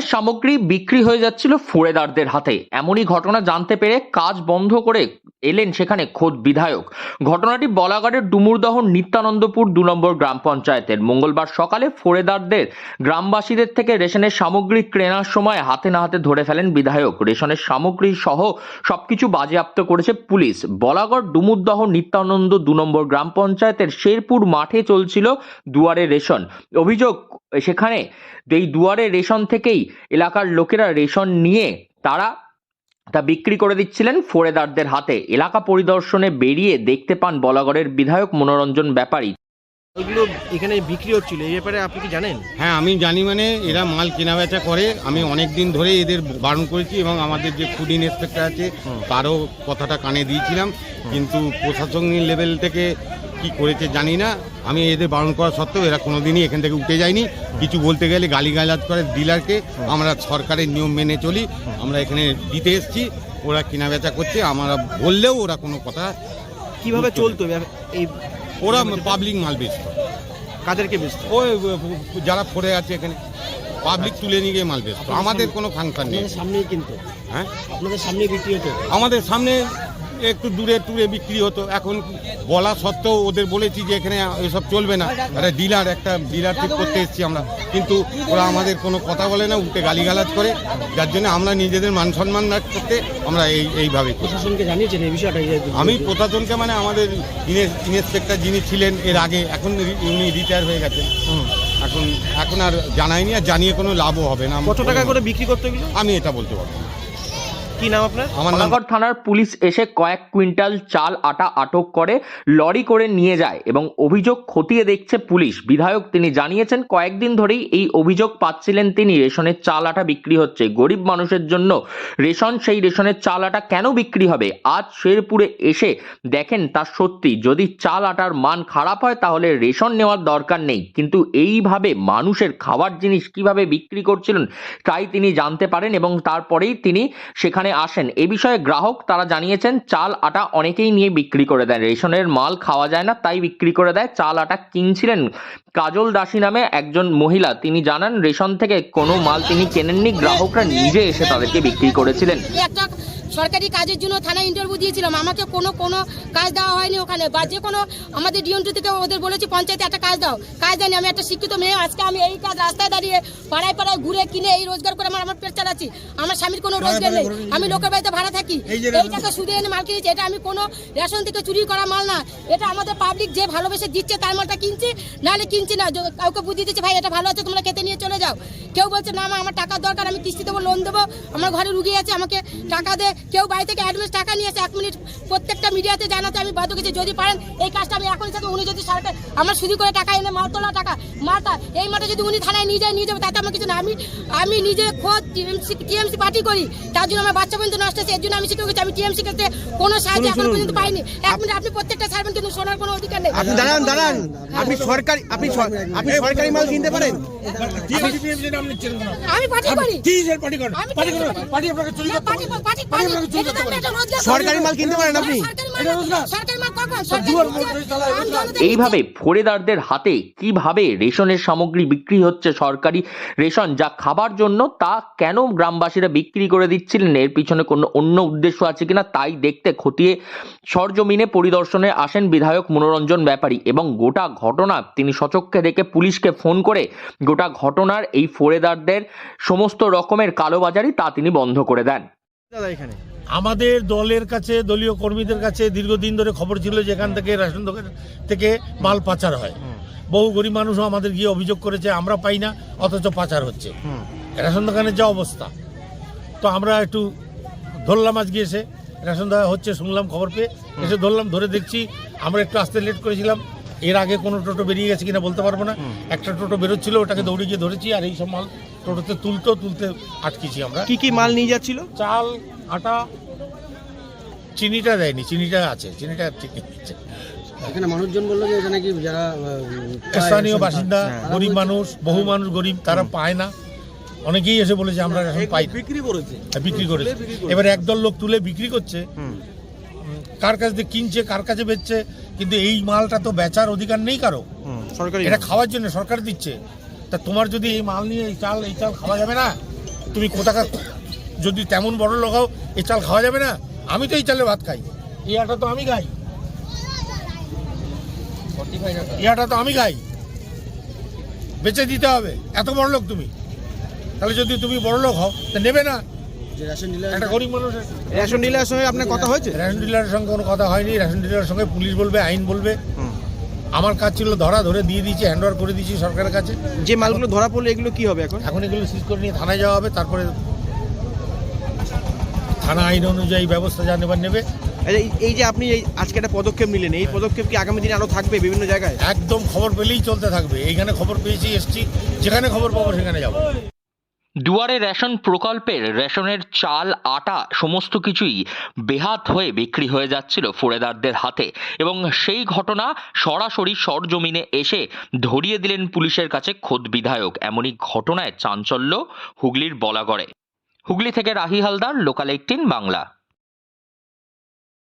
সামগ্রী বিক্রি হয়ে যাচ্ছিল ফোরেদারদের হাতে। এমনই ঘটনা জানতে পেরে কাজ বন্ধ করে এলেন সেখানে খোদ বিধায়ক। ঘটনাটি বলাগড়ের ডুমুরদহ নিত্যানন্দপুর দু নম্বর গ্রাম পঞ্চায়েতের। মঙ্গলবার সকালে ফোরেদারদের, গ্রামবাসীদের থেকে রেশনের সামগ্রী কেনার সময় হাতে না হাতে ধরে ফেলেন বিধায়ক। রেশনের সামগ্রী সহ সবকিছু বাজেয়াপ্ত করেছে পুলিশ। বলাগড় ডুমুরদহ নিত্যানন্দ দু নম্বর গ্রাম পঞ্চায়েতের শেরপুর মাঠে চলছিল দুয়ারে রেশন। অভিযোগ, সেখানে এই দুয়ারে রেশন থেকেই এলাকার লোকেরা রেশন নিয়ে তারা তা বিক্রি করে দিচ্ছিলেন ফোরেদারদের হাতে। এলাকা পরিদর্শনে বেরিয়ে দেখতে পান বলাগড়ের বিধায়ক মনোরঞ্জন ব্যাপারী। ওইগুলো এখানে বিক্রি হচ্ছিল এই ব্যাপারে আপনি কি জানেন? হ্যাঁ আমি জানি মানে এরা মাল কেনা বেচা করে। আমি অনেক দিন ধরে এদের বারণ করেছি এবং আমাদের যে ফুড ইন্সপেক্টর আছে তারও কথাটা কানে দিয়েছিলাম। কিন্তু প্রশাসনিক লেভেল থেকে কি করেছে জানি না। আমি এদের বারণ করা সত্ত্বেও এরা কোনোদিনই এখান থেকে উঠে যায়নি। কিছু বলতে গেলে গালিগালাজ করে ডিলারকে। আমরা সরকারের নিয়ম মেনে চলি। আমরা এখানে দিতে এসেছি। ওরা কেনা বেচা করছে। আমরা বললেও ওরা কোনো কথা কীভাবে চলতো? এই ওরা পাবলিক মাল বেচত। কাদেরকে বেচতো? ওই যারা পড়ে আছে এখানে পাবলিক তুলে নিয়ে গিয়ে মাল বেচত। আমাদের কোনো ফাংশন নেই। সামনেই কিনতো। হ্যাঁ? আপনাদের সামনেই বিক্রি হতো। আমাদের সামনে একটু দূরে টুরে বিক্রি হতো। এখন বলা সত্ত্বেও ওদের বলেছি যে এখানে এসব চলবে না। একটা ডিলার একটা ডিলার ঠিক করতে এসেছি আমরা। কিন্তু ওরা আমাদের কোনো কথা বলে না উল্টে গালিগালাজ করে। যার জন্য আমরা নিজেদের মান সম্মান করতে আমরা এই এইভাবে প্রশাসনকে জানিয়েছেন এই বিষয়টা আমি প্রশাসনকে মানে আমাদের ইন্সপেক্টর যিনি ছিলেন এর আগে এখন উনি রিটায়ার হয়ে গেছেন। এখন এখন আর জানাইনি আর জানিয়ে কোনো লাভও হবে না। কত টাকা করে বিক্রি করতে এগুলো আমি এটা বলতে পারব না। কি নাম আপনার? আমার থানার পুলিশ এসে কয়েক কুইন্টাল চাল আটা আটক করে লরি করে নিয়ে যায় এবং অভিযোগ খতিয়ে দেখছে পুলিশ। বিধায়ক তিনি জানিয়েছেন কয়েকদিন ধরেই এই অভিযোগ পাচ্ছিলেন তিনি রেশনের চাল আটা বিক্রি হচ্ছে। গরিব মানুষের জন্য রেশন সেই রেশনের চাল আটা কেন বিক্রি হবে? আজ শেরপুরে এসে দেখেন তা সত্যি। যদি চাল আটার মান খারাপ হয় তাহলে রেশন নেওয়ার দরকার নেই। কিন্তু এইভাবে মানুষের খাবার জিনিস কীভাবে বিক্রি করছিলেন তাই তিনি জানতে পারেন এবং তারপরেই তিনি সেখানে আসেন। এ বিষয়ে গ্রাহক তারা জানিয়েছেন, চাল, আটা অনেকেই নিয়ে বিক্রি করে দেন। রেশনের মাল খাওয়া যায় না, তাই বিক্রি করে দেয়। চাল, আটা কিনছিলেন কাজল দাসী নামে একজন মহিলা। তিনি জানান, রেশন থেকে কোনো মাল তিনি কেনেননি, গ্রাহকরা নিজে এসে তাদেরকে বিক্রি করেছিলেন। সরকারি কাজের জন্য থানায় ইন্টারভিউ দিয়েছিলাম। আমাকে কোনো কোনো কাজ দেওয়া হয়নি ওখানে। বা যে কোনো আমাদের ডিএমটি থেকে ওদের বলেছি পঞ্চায়েতে একটা কাজ দাও। কাজ দেয়নি। আমি একটা শিক্ষিত মেয়ে আজকে আমি এই কাজ রাস্তায় দাঁড়িয়ে পাড়ায় পাড়ায় ঘুরে কিনে এই রোজগার করে আমার আমার পেট চালাচ্ছি আমার স্বামীর কোনো রোজগার নেই। আমি লোকের বাড়িতে ভাড়া থাকি। এই টাকা সুদে এনে মাল কিনেছি। এটা আমি কোনো রেশন থেকে চুরি করা মাল না। এটা আমাদের পাবলিক যে ভালোবেসে দিচ্ছে তার মালটা কিনছি। নাহলে কিনছি না। কাউকে বুঝিয়ে দিচ্ছে ভাই এটা ভালো আছে তোমরা খেতে নিয়ে চলে যাও। কেউ বলছে না মা আমার টাকার দরকার আমি কিস্তি দেবো লোন দেবো। আমার ঘরে রুগী আছে আমাকে টাকা দে। কেউ বাড়ি থেকে অ্যাডভান্স টাকা নিয়েছে এক মিনিট প্রত্যেকটা মিডিয়াতে জানাতে আমি বাধ্য করছি যদি পারেন এই কাজটা আমি এখনই থাকি উনি যদি সরকার আমার শুধু করে টাকা এনে মাল তোলা টাকা মালটা এই মাঠে যদি উনি থানায় নিয়ে যায় নিয়ে যাবে তাতে আমার কিছু না। আমি আমি নিজে খোঁজ টিএমসি টিএমসি পার্টি করি। তার জন্য আমার বাচ্চা পর্যন্ত নষ্ট হচ্ছে এর জন্য আমি শিখে গেছি আমি টিএমসি কাছে কোনো সাহায্য এখন। পর্যন্ত পাইনি। এক মিনিট আপনি প্রত্যেকটা ছাড়বেন কিন্তু শোনার কোনো অধিকার নেই। আপনি দাঁড়ান দাঁড়ান। আপনি সরকারি আপনি আপনি সরকারি মাল কিনতে পারেন? আমি পার্টি করি। পার্টি করেন? আমি পার্টি করেন করি। পার্টি আপনাকে চুরি না, করতে পার্টি পারে পার্টি সরকারি মাল কিনতে পারেন আপনি? এইভাবে ফোড়েদারদের হাতে কীভাবে রেশনের সামগ্রী বিক্রি হচ্ছে সরকারি রেশন যা খাবার জন্য তা কেন গ্রামবাসীরা বিক্রি করে দিচ্ছিলেন? এর পিছনে কোনো অন্য উদ্দেশ্য আছে কিনা? তাই দেখতে খতিয়ে সরজমিনে পরিদর্শনে আসেন বিধায়ক মনোরঞ্জন ব্যাপারী এবং গোটা ঘটনা তিনি সচক্ষে দেখে পুলিশকে ফোন করে গোটা ঘটনার এই ফোড়েদারদের সমস্ত রকমের কালোবাজারি তা তিনি বন্ধ করে দেন। দাদা এখানে? আমাদের দলের কাছে দলীয় কর্মীদের কাছে দীর্ঘদিন ধরে খবর ছিল যে এখান থেকে রেশন দোকান থেকে মাল পাচার হয়। বহু গরিব মানুষও আমাদের গিয়ে অভিযোগ করেছে আমরা পাই না অথচ পাচার হচ্ছে। রেশন দোকানের যা অবস্থা। তো আমরা একটু ধরলাম আজকে এসে রেশন দেওয়া হচ্ছে শুনলাম খবর পেয়ে এসে ধরলাম ধরে দেখছি আমরা একটু আসতে লেট করেছিলাম। এর আগে কোনো টোটো বেরিয়ে গেছে কিনা বলতে পারব না। একটা টোটো বেরোচ্ছিল ওটাকে দৌড়ে গিয়ে ধরেছি আর এই সব মাল টোটোতে তুলতো তুলতে আটকেছি আমরা। কি কি মাল নিয়ে যাচ্ছিল? চাল আটা চিনিটা দেয়নি চিনিটা আছে চিনিটা ঠিক নিচ্ছে। এখানে মানুষজন বলল যে এখানে কি যারা স্থানীয় বাসিন্দা হ্যাঁ। গরিব মানুষ বহু মানুষ গরিব তারা পায় না। অনেকেই এসে বলেছে আমরা এখন পাই বিক্রি করেছে। হ্যাঁ, বিক্রি করে এবার একদল লোক তুলে বিক্রি করছে। কার কাছ থেকে কিনছে কার কাছে বেচছে কিন্তু এই মালটা তো বেচার অধিকার নেই কারও। সরকারি এটা খাওয়ার জন্য সরকার দিচ্ছে। তা তোমার যদি এই মাল নিয়ে এই চাল এই চাল খাওয়া যাবে না? তুমি কোথাকার যদি তেমন বড় লোকাও এই চাল খাওয়া যাবে না? আমি তো এই চালে ভাত খাই। এই আটা তো আমি খাই। এই আটা তো আমি খাই। বেচে দিতে হবে। এত বড় লোক তুমি। তাহলে যদি তুমি বড় লোক হও তা নেবে না। একটা গরিব মানুষের রেশন ডিলারের সঙ্গে আপনার কথা হয়েছে? রেশন ডিলারের সঙ্গে কোনো কথা হয়নি। রেশন ডিলারের সঙ্গে পুলিশ বলবে আইন বলবে। আমার কাজ ছিল ধরা ধরে দিয়ে দিয়েছি হ্যান্ড ওভার করে দিয়েছি সরকারের কাছে। যে মালগুলো ধরা পড়লে এগুলো কি হবে এখন? এখন এগুলো সিজ করে নিয়ে থানায় যাওয়া হবে তারপরে থানা আইন অনুযায়ী ব্যবস্থা যা নেবার নেবে। এই যে- এই যে আপনি এই আজকে একটা পদক্ষেপ নিলেন এই পদক্ষেপ কি আগামী দিনে আরও থাকবে বিভিন্ন জায়গায়? একদম খবর পেলেই চলতে থাকবে। এইখানে খবর পেয়েছি এসছি। যেখানে খবর পাবো সেখানে যাব। দুয়ারে রেশন প্রকল্পের রেশনের চাল, আটা সমস্ত কিছুই বেহাত হয়ে বিক্রি হয়ে যাচ্ছিল ফোরেদারদের হাতে এবং সেই ঘটনা সরাসরি সরজমিনে এসে ধরিয়ে দিলেন পুলিশের কাছে খোদ বিধায়ক। এমনই ঘটনায় চাঞ্চল্য হুগলির বলাগড়ে। হুগলি থেকে রাহি হালদার লোকাল এইটিন বাংলা।